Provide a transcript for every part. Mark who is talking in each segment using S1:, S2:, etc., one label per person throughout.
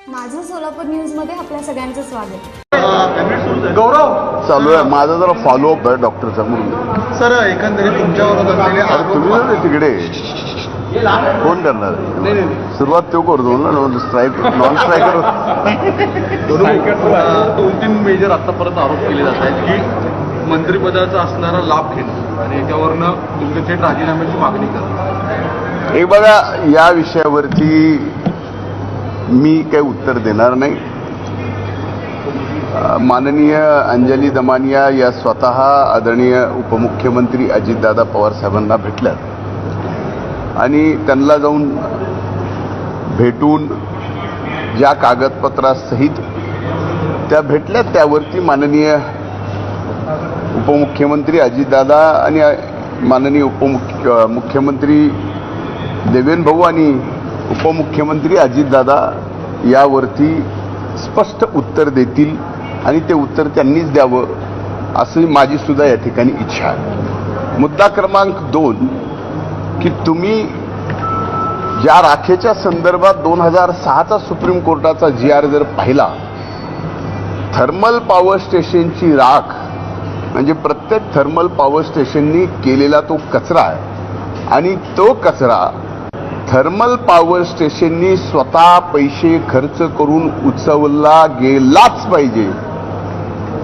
S1: माझं सोलापूर न्यूजमध्ये आपल्या सगळ्यांचं स्वागत.
S2: गौरव!
S3: चालू आहे. माझा जरा फॉलोअप आहे डॉक्टरचा म्हणून
S2: सर एकंदरीत तुमच्यावर असलेले
S3: अरे तुम्ही
S2: आरोप
S3: ना तिकडे. कोण करणार
S2: नाही, नाही, नाही.
S3: सुरुवात तो करतो ना स्ट्राईक नॉन स्ट्रायकर
S2: अं, दोन तीन मेजर आतापर्यंत आरोप केले जात आहेत की मंत्रिपदाचा असणारा लाभ घेणं आणि याच्यावरनं तुमच्या थेट राजीनाम्याची मागणी करणं.
S3: एक बघा या विषयावरती मी काही उत्तर देणार नाही. माननीय अंजली दमानिया या स्वतः आदरणीय उपमुख्यमंत्री अजितदादा पवारसाहेबांना भेटल्यात. आणि त्यांना जाऊन भेटून ज्या कागदपत्रासहित त्या भेटल्यात त्यावरती माननीय उपमुख्यमंत्री अजितदादा आणि माननीय उपमुख्य मुख्यमंत्री देवेंद्र भाऊ आणि उपमुख्यमंत्री अजितदादा यावरती स्पष्ट उत्तर देतील आणि ते उत्तर त्यांनीच द्यावं असं माझी सुद्धा या ठिकाणी इच्छा आहे. मुद्दा क्रमांक दोन की तुम्ही ज्या राखेच्या संदर्भात दोन हजार सहाचा सुप्रीम कोर्टाचा जी आर जर पाहिला थर्मल पॉवर स्टेशनची राख म्हणजे प्रत्येक थर्मल पॉवर स्टेशननी केलेला तो कचरा आहे आणि तो कचरा थर्मल पॉवर स्टेशननी स्वतः पैसे खर्च करून उचवला गेलाच पाहिजे.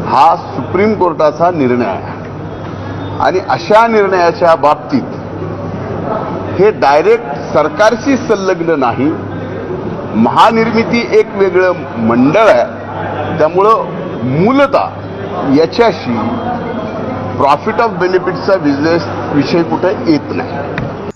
S3: हा सुप्रीम कोर्टाचा निर्णय आहे. आणि अशा निर्णयाच्या बाबतीत हे डायरेक्ट सरकारशी संलग्न नाही. महानिर्मिती एक वेगळं मंडळ आहे. त्यामुळं मूलतः याच्याशी प्रॉफिट ऑफ बेनिफिटचा बिझनेस विषय कुठं येत नाही.